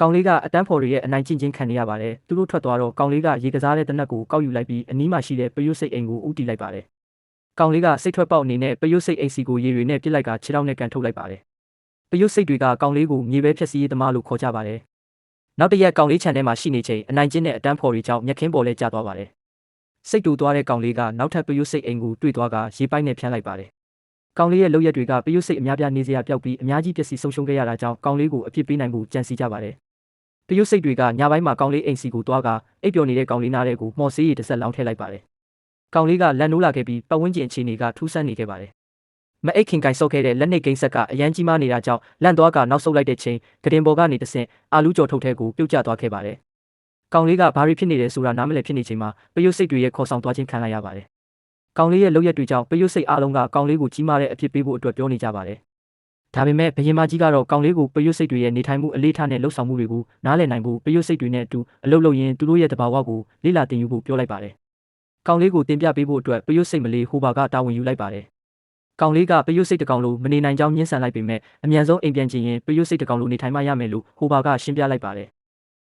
ကောင်လေးကအတန်းဖော်တွေရဲ့အနိုင်ကျင့်ချင်းခံနေရပါတယ်သူတို့ထွက်သွားတော့ကောင်လေးကရေကစားတဲ့တနက်ကိုကောက်ယူလိုက်ပြီးအနီးမှာရှိတဲ့ပယုတ်စိတ်အိမ်ကိုဥတီလိုက်ပါတယ်ကောင်လေးကစိတ်ထွက်ပေါက်အနေနဲ့ပယုတ်စိတ်အိမ်စီကိုရေတွေနဲ့ပြစ်လိုက်ကခြေထောက်နဲ့ကန်ထုတ်လိုက်ပါတယ်ပယုတ်စိတ်တွေကကောင်လေးကိုမြေပဲဖြက်စီးရေးသမားလို့ခေါ်ကြပါတယ်နောက်တစ်ရက်ကောင်လေးခြံထဲမှာရှိနေချိန်အနိုင်ကျင့်တဲ့အတန်းဖော်တွေကြောင့်မျက်ခင်းပေါ်လဲကျသွားပါတယ်စိတ်တူသွားတဲ့ကောင်လေးကနောက်ထပ်ပယုတ်စိတ်အိမ်ကိုတွေ့သွားကရေပိုက်နဲ့ဖြန်းလိုက်ပါတယ်ကောင်လေးရဲ့လုပ်ရက်တွေကပယုတ်စိတ်အများပြားနေစရာပျောက်ပြီးအများကြီးပျက်စီးဆုံးရှုံးခဲ့ရတာကြောင့်ကောင်လေးကိုအပြစ်ပေးနိုင်မှုကြံစီကြပါတယ် တရုတ်စိတ်တွေကညပိုင်းမှာကောင်းလေးအိမ်စီကိုတွားကအိပ်ပျော်နေတဲ့ကောင်းလေးနားတဲ့ကိုမော်ဆေးရည်တစ်ဆက်လောင်းထည့်လိုက်ပါတယ်။ကောင်းလေးကလက်နိုးလာခဲ့ပြီးပတ်ဝန်းကျင်အခြေအနေကထူးဆန်းနေခဲ့ပါတယ်။မအိတ်ခင်ကင်ဆုပ်ခဲ့တဲ့လက်နှိပ်ကိန်းဆက်ကအရန်ကြီးမားနေတာကြောင့်လန့်သွားကနောက်ဆုပ်လိုက်တဲ့ချိန်ကတင်ပေါ်ကနေတဆင့်အာလူးကြော်ထုတ်ထဲကိုပြုတ်ကျသွားခဲ့ပါတယ်။ကောင်းလေးကဘာတွေဖြစ်နေတယ်ဆိုတာနားမလည်ဖြစ်နေချိန်မှာပယုတ်စိတ်တွေရဲ့ခေါ်ဆောင်သွားခြင်းခံလိုက်ရပါတယ်။ကောင်းလေးရဲ့လုပ်ရက်တွေကြောင့်ပယုတ်စိတ်အားလုံးကကောင်းလေးကိုကြီးမားတဲ့အဖြစ်ပေးဖို့အတွက်ပြောနေကြပါတယ်။ ဒါပေမဲ့ဘရင်မကြီးကတော့ကောင်လေးကိုပယွတ်စိတ်တွေရဲ့နေထိုင်မှုအလေးထားနဲ့လှုပ်ဆောင်မှုတွေကိုနားလည်နိုင်ဖို့ပယွတ်စိတ်တွေနဲ့အတူအလုပ်လုပ်ရင်းသူတို့ရဲ့တဘာဝကိုလေ့လာသင်ယူဖို့ပြောလိုက်ပါတယ်။ကောင်လေးကိုတင်ပြပေးဖို့အတွက်ပယွတ်စိတ်မလေးဟိုဘာကတာဝန်ယူလိုက်ပါတယ်။ကောင်လေးကပယွတ်စိတ်တစ်ကောင်လိုမနေနိုင်ကြောင်းညှင်းဆန်လိုက်ပေမဲ့အမြန်ဆုံးအိမ်ပြန်ချင်ရင်ပယွတ်စိတ်တစ်ကောင်လိုနေထိုင်မှရမယ်လို့ဟိုဘာကရှင်းပြလိုက်ပါတယ်